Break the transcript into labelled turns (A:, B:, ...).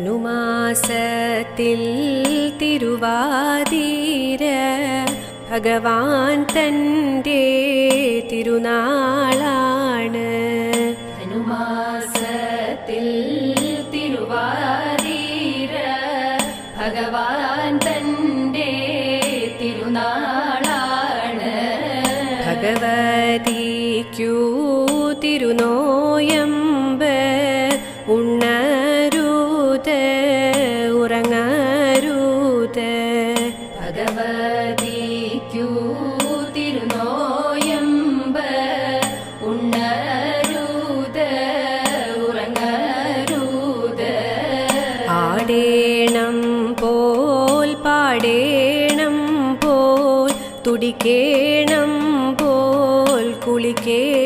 A: നുമാസത്തിൽ തിരുവാതിര ഭഗവാൻ തന്റെ തിരുനാളാണ്.
B: ധനുമാസത്തിൽ തിരുവാതിര ഭഗവാൻ തന്റെ തിരുനാളാണ്.
A: ഭഗവതിക്കു തിരുനോയമ്പ് ഉറങ്ങരുത്.
B: ഭഗവതിക്കു തിരുനോയമ്പ് ഉണ്ണരുത് ഉറങ്ങരുത്.
A: ആടേണം പോൽ പാടേണം പോൽ തുടിക്കേണം പോൽ കുളിക്കേ